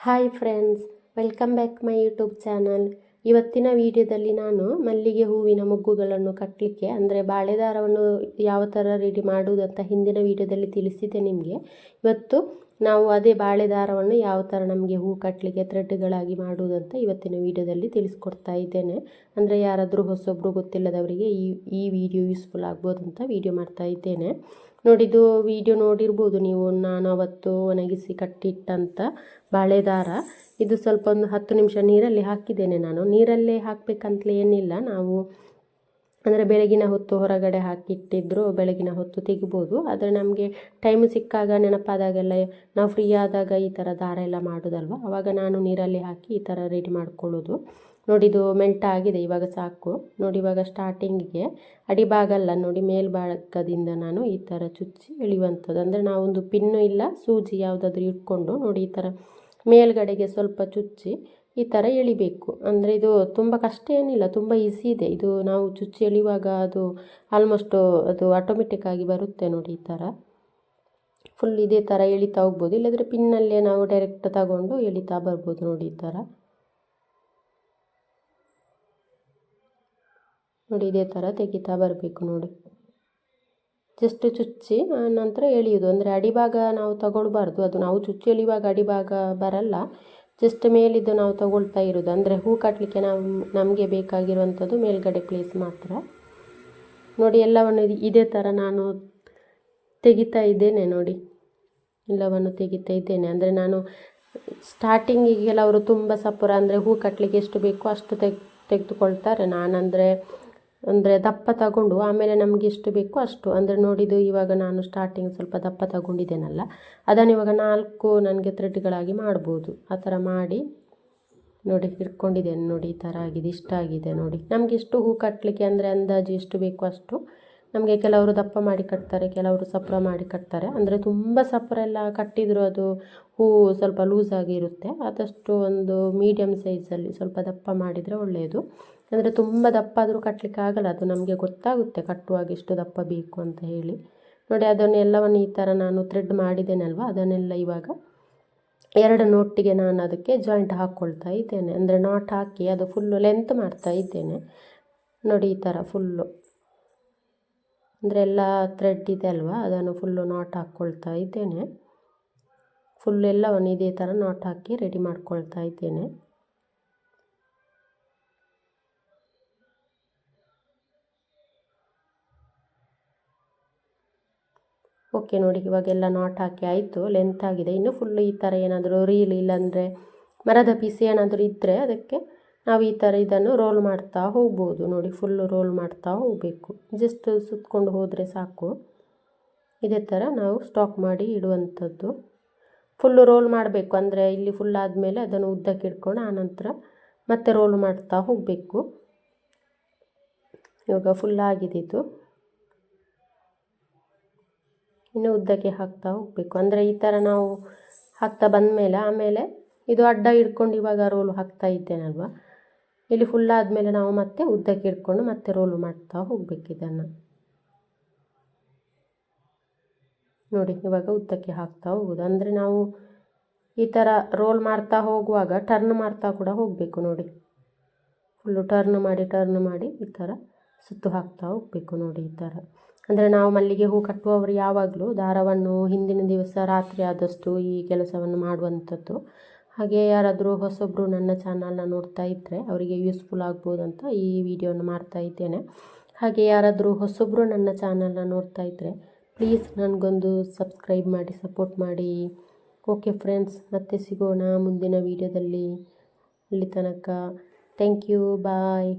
Hi friends, welcome back my YouTube channel. ಇವತ್ತಿನ ವಿಡಿಯೋದಲ್ಲಿ ನಾನು ಮಲ್ಲಿಗೆ ಹೂವಿನ ಮೊಗ್ಗುಗಳನ್ನು ಕಟ್ಟಲಿಕ್ಕೆ ಅಂದರೆ ಬಾಳೆದಾರವನ್ನು ಯಾವ ಥರ ರೆಡಿ ಮಾಡುವುದಂತ ಹಿಂದಿನ ವಿಡಿಯೋದಲ್ಲಿ ತಿಳಿಸಿದ್ದೆ ನಿಮಗೆ. ಇವತ್ತು ನಾವು ಅದೇ ಬಾಳೆ ದಾರವನ್ನು ಯಾವ ಥರ ನಮಗೆ ಹೂ ಕಟ್ಟಲಿಕ್ಕೆ ಥ್ರೆಡ್ಗಳಾಗಿ ಮಾಡುವುದಂತ ಇವತ್ತಿನ ವಿಡಿಯೋದಲ್ಲಿ ತಿಳಿಸ್ಕೊಡ್ತಾ ಇದ್ದೇನೆ. ಅಂದರೆ ಯಾರಾದರೂ ಹೊಸೊಬ್ಬರು ಗೊತ್ತಿಲ್ಲದವರಿಗೆ ಈ ಈ ವಿಡಿಯೋ ಯೂಸ್ಫುಲ್ ಆಗ್ಬೋದು ಅಂತ ವಿಡಿಯೋ ಮಾಡ್ತಾ ಇದ್ದೇನೆ. ನೋಡಿದ್ದು ವಿಡಿಯೋ ನೋಡಿರ್ಬೋದು ನೀವು. ನಾನು ಅವತ್ತು ಒಣಗಿಸಿ ಕಟ್ಟಿಟ್ಟಂಥ ಬಾಳೆ ದಾರ ಇದು ಸ್ವಲ್ಪ ಒಂದು ಹತ್ತು ನಿಮಿಷ ನೀರಲ್ಲಿ ಹಾಕಿದ್ದೇನೆ ನಾನು. ನೀರಲ್ಲೇ ಹಾಕಬೇಕಂತಲೇ ಏನಿಲ್ಲ. ನಾವು ಅಂದರೆ ಬೆಳಗಿನ ಹೊತ್ತು ಹೊರಗಡೆ ಹಾಕಿಟ್ಟಿದ್ರು, ಬೆಳಗಿನ ಹೊತ್ತು ತೆಗಿಬೋದು. ಆದರೆ ನಮಗೆ ಟೈಮ್ ಸಿಕ್ಕಾಗ ನೆನಪಾದಾಗೆಲ್ಲ ನಾವು ಫ್ರೀ ಆದಾಗ ಈ ಥರ ದಾರ ಎಲ್ಲ ಮಾಡೋದಲ್ವ? ಆವಾಗ ನಾನು ನೀರಲ್ಲಿ ಹಾಕಿ ಈ ಥರ ರೆಡಿ ಮಾಡ್ಕೊಳ್ಳೋದು. ನೋಡಿದು ಮೆಲ್ಟ್ ಆಗಿದೆ, ಇವಾಗ ಸಾಕು. ನೋಡಿ ಇವಾಗ ಸ್ಟಾರ್ಟಿಂಗಿಗೆ ಅಡಿಭಾಗಲ್ಲ ನೋಡಿ ಮೇಲ್ಭಾಗದಿಂದ ನಾನು ಈ ಥರ ಚುಚ್ಚಿ ಎಳೆಯುವಂಥದ್ದು. ಅಂದರೆ ನಾವೊಂದು ಪಿನ್ನು ಇಲ್ಲ, ಸೂಜಿ ಯಾವುದಾದ್ರೂ ಇಟ್ಕೊಂಡು ನೋಡಿ ಈ ಥರ ಮೇಲ್ಗಡೆಗೆ ಸ್ವಲ್ಪ ಚುಚ್ಚಿ ಈ ಥರ ಎಳಿಬೇಕು. ಅಂದರೆ ಇದು ತುಂಬ ಕಷ್ಟ ಏನಿಲ್ಲ, ತುಂಬ ಈಸಿ ಇದೆ. ಇದು ನಾವು ಚುಚ್ಚಿ ಎಳಿವಾಗ ಅದು ಆಲ್ಮೋಸ್ಟು ಅದು ಆಟೋಮೆಟಿಕ್ಕಾಗಿ ಬರುತ್ತೆ ನೋಡಿ ಈ ಥರ ಫುಲ್ ಇದೇ ಥರ ಎಳಿತಾ ಹೋಗ್ಬೋದು. ಇಲ್ಲದ್ರೆ ಪಿನ್ನಲ್ಲೇ ನಾವು ಡೈರೆಕ್ಟ್ ತಗೊಂಡು ಎಳಿತಾ ಬರ್ಬೋದು ನೋಡಿ ಈ ಥರ ನೋಡಿ ಇದೇ ಥರ ತೆಗಿತಾ ಬರಬೇಕು ನೋಡಿ. ಜಸ್ಟ್ ಚುಚ್ಚಿ ನಂತರ ಎಳೆಯೋದು. ಅಂದರೆ ಅಡಿಭಾಗ ನಾವು ತಗೊಳ್ಬಾರ್ದು. ಅದು ನಾವು ಚುಚ್ಚಿ ಎಳಿಯುವಾಗ ಅಡಿಭಾಗ ಬರಲ್ಲ. ಜಸ್ಟ್ ಮೇಲಿದ್ದು ನಾವು ತಗೊಳ್ತಾ ಇರೋದು. ಅಂದರೆ ಹೂ ಕಟ್ಟಲಿಕ್ಕೆ ನಾವು ನಮಗೆ ಬೇಕಾಗಿರುವಂಥದ್ದು ಮೇಲ್ಗಡೆ ಪ್ಲೇಸ್ ಮಾತ್ರ. ನೋಡಿ, ಎಲ್ಲವನ್ನು ಇದೇ ಥರ ನಾನು ತೆಗಿತಾ ಇದ್ದೇನೆ ನೋಡಿ. ಎಲ್ಲವನ್ನು ತೆಗಿತಾ ಇದ್ದೇನೆ. ಅಂದರೆ ನಾನು ಸ್ಟಾರ್ಟಿಂಗಿಗೆಲ್ಲ ಅವರು ತುಂಬ ಸಪುರ ಅಂದರೆ ಹೂ ಕಟ್ಟಲಿಕ್ಕೆ ಎಷ್ಟು ಬೇಕೋ ಅಷ್ಟು ತೆಗ್, ತೆಗೆದುಕೊಳ್ತಾರೆ. ನಾನಂದರೆ ಅಂದರೆ ದಪ್ಪ ತಗೊಂಡು, ಆಮೇಲೆ ನಮಗೆ ಎಷ್ಟು ಬೇಕೋ ಅಷ್ಟು. ಅಂದರೆ ನೋಡಿದ್ದು ಇವಾಗ ನಾನು ಸ್ಟಾರ್ಟಿಂಗ್ ಸ್ವಲ್ಪ ದಪ್ಪ ತಗೊಂಡಿದ್ದೇನಲ್ಲ, ಅದನ್ನು ಇವಾಗ ನಾಲ್ಕು ನನಗೆ ಥ್ರೆಡ್ಗಳಾಗಿ ಮಾಡ್ಬೋದು. ಆ ಥರ ಮಾಡಿ ನೋಡಿ ಇಟ್ಕೊಂಡಿದ್ದೇನೆ ನೋಡಿ, ಈ ಥರ ಆಗಿದೆ, ಇಷ್ಟ ಆಗಿದೆ ನೋಡಿ. ನಮಗೆ ಎಷ್ಟು ಹೂ ಕಟ್ಟಲಿಕ್ಕೆ ಅಂದರೆ ಅಂದಾಜು ಎಷ್ಟು ಬೇಕೋ ಅಷ್ಟು ನಮಗೆ ಕೆಲವರು ದಪ್ಪ ಮಾಡಿ ಕಟ್ತಾರೆ, ಕೆಲವರು ಸಪ್ರ ಮಾಡಿ ಕಟ್ತಾರೆ. ಅಂದರೆ ತುಂಬ ಸಪ್ರ ಎಲ್ಲ ಕಟ್ಟಿದರೂ ಅದು ಹೂ ಸ್ವಲ್ಪ ಲೂಸಾಗಿ ಇರುತ್ತೆ. ಆದಷ್ಟು ಒಂದು ಮೀಡಿಯಮ್ ಸೈಜಲ್ಲಿ ಸ್ವಲ್ಪ ದಪ್ಪ ಮಾಡಿದರೆ ಒಳ್ಳೆಯದು ಅಂದರೆ ತುಂಬ ದಪ್ಪ ಆದರೂ ಕಟ್ಟಲಿಕ್ಕೆ ಆಗಲ್ಲ, ಅದು ನಮಗೆ ಗೊತ್ತಾಗುತ್ತೆ ಕಟ್ಟುವಾಗ ಎಷ್ಟು ದಪ್ಪ ಬೇಕು ಅಂತ ಹೇಳಿ. ನೋಡಿ ಅದನ್ನೆಲ್ಲವನ್ನು ಈ ಥರ ನಾನು ಥ್ರೆಡ್ ಮಾಡಿದ್ದೇನಲ್ವ, ಅದನ್ನೆಲ್ಲ ಇವಾಗ ಎರಡು ನೋಟಿಗೆ ನಾನು ಅದಕ್ಕೆ ಜಾಯಿಂಟ್ ಹಾಕ್ಕೊಳ್ತಾ ಇದ್ದೇನೆ. ಅಂದರೆ ನಾಟ್ ಹಾಕಿ ಅದು ಫುಲ್ಲು ಲೆಂತ್ ಮಾಡ್ತಾ ಇದ್ದೇನೆ. ನೋಡಿ, ಈ ಥರ ಫುಲ್ಲು ಅಂದರೆ ಎಲ್ಲ ಥ್ರೆಡ್ ಇದೆ ಅಲ್ವಾ? ಅದನ್ನು ಫುಲ್ಲು ನಾಟ್ ಹಾಕ್ಕೊಳ್ತಾ ಇದ್ದೇನೆ. ಫುಲ್ ಎಲ್ಲವನ್ನು ಇದೇ ಥರ ನಾಟ್ ಹಾಕಿ ರೆಡಿ ಮಾಡ್ಕೊಳ್ತಾ ಇದ್ದೇನೆ. ಓಕೆ ನೋಡಿ, ಇವಾಗೆಲ್ಲ ನಾಟ್ ಹಾಕಿ ಆಯಿತು. ಲೆಂತ್ ಆಗಿದೆ. ಇನ್ನು ಫುಲ್ ಈ ಥರ ಏನಾದರೂ ರೀಲ್ ಇಲ್ಲಾಂದರೆ ಮರದ ಪೀಸ್ ಏನಾದರೂ ಇದ್ದರೆ ಅದಕ್ಕೆ ನಾವು ಈ ಥರ ಇದನ್ನು ರೋಲ್ ಮಾಡ್ತಾ ಹೋಗ್ಬೋದು. ನೋಡಿ ಫುಲ್ಲು ರೋಲ್ ಮಾಡ್ತಾ ಹೋಗಬೇಕು. ಜಸ್ಟ್ ಸುತ್ಕೊಂಡು ಹೋದರೆ ಸಾಕು. ಇದೇ ಥರ ನಾವು ಸ್ಟಾಕ್ ಮಾಡಿ ಇಡುವಂಥದ್ದು. ಫುಲ್ಲು ರೋಲ್ ಮಾಡಬೇಕು. ಅಂದರೆ ಇಲ್ಲಿ ಫುಲ್ ಆದಮೇಲೆ ಅದನ್ನು ಉದ್ದಕ್ಕೆ ಇಟ್ಕೊಂಡು ಆನಂತರ ಮತ್ತೆ ರೋಲ್ ಮಾಡ್ತಾ ಹೋಗಬೇಕು. ಇವಾಗ ಫುಲ್ ಆಗಿದೆ ಇದು. ಇನ್ನು ಉದ್ದಕ್ಕೆ ಹಾಕ್ತಾ ಹೋಗಬೇಕು. ಅಂದರೆ ಈ ಥರ ನಾವು ಹಾಕ್ತಾ ಬಂದ ಮೇಲೆ ಆಮೇಲೆ ಇದು ಅಡ್ಡ ಹಿಡ್ಕೊಂಡು ಇವಾಗ ರೋಲ್ ಹಾಕ್ತಾ ಇದ್ದೇನಲ್ವ? ಇಲ್ಲಿ ಫುಲ್ ಆದಮೇಲೆ ನಾವು ಮತ್ತೆ ಉದ್ದಕ್ಕೆ ಇಟ್ಕೊಂಡು ಮತ್ತೆ ರೋಲ್ ಮಾಡ್ತಾ ಹೋಗಬೇಕು ಇದನ್ನು. ನೋಡಿ, ಇವಾಗ ಉದ್ದಕ್ಕೆ ಹಾಕ್ತಾ ಹೋಗೋದು. ಅಂದರೆ ನಾವು ಈ ಥರ ರೋಲ್ ಮಾಡ್ತಾ ಹೋಗುವಾಗ ಟರ್ನ್ ಮಾಡ್ತಾ ಕೂಡ ಹೋಗಬೇಕು ನೋಡಿ. ಫುಲ್ಲು ಟರ್ನ್ ಮಾಡಿ ಟರ್ನ್ ಮಾಡಿ ಈ ಥರ ಸುತ್ತು ಹಾಕ್ತಾ ಹೋಗಬೇಕು ನೋಡಿ ಈ ಥರ ಅಂದರೆ ನಾವು ಮಲ್ಲಿಗೆ ಹೂ ಕಟ್ಟುವವರು ಯಾವಾಗಲೂ ದಾರವನ್ನು ಹಿಂದಿನ ದಿವಸ ರಾತ್ರಿ ಆದಷ್ಟು ಈ ಕೆಲಸವನ್ನು ಮಾಡುವಂಥದ್ದು ಹಾಗೆ ಯಾರಾದರೂ ಹೊಸೊಬ್ಬರು ನನ್ನ ಚಾನಲ್ನ ನೋಡ್ತಾ ಇದ್ದರೆ ಅವರಿಗೆ ಯೂಸ್ಫುಲ್ ಆಗ್ಬೋದು ಅಂತ ಈ ವಿಡಿಯೋನ ಮಾಡ್ತಾ ಇದ್ದೇನೆ. ಹಾಗೆ ಯಾರಾದರೂ ಹೊಸೊಬ್ಬರು ನನ್ನ ಚಾನಲ್ನ ನೋಡ್ತಾ ಇದ್ದರೆ ಪ್ಲೀಸ್ ನನಗೊಂದು ಸಬ್ಸ್ಕ್ರೈಬ್ ಮಾಡಿ ಸಪೋರ್ಟ್ ಮಾಡಿ. ಓಕೆ ಫ್ರೆಂಡ್ಸ್ ಮತ್ತೆ ಸಿಗೋಣ ಮುಂದಿನ ವೀಡಿಯೋದಲ್ಲಿ. ಅಲ್ಲಿ ತನಕ ಥ್ಯಾಂಕ್ ಯು ಬಾಯ್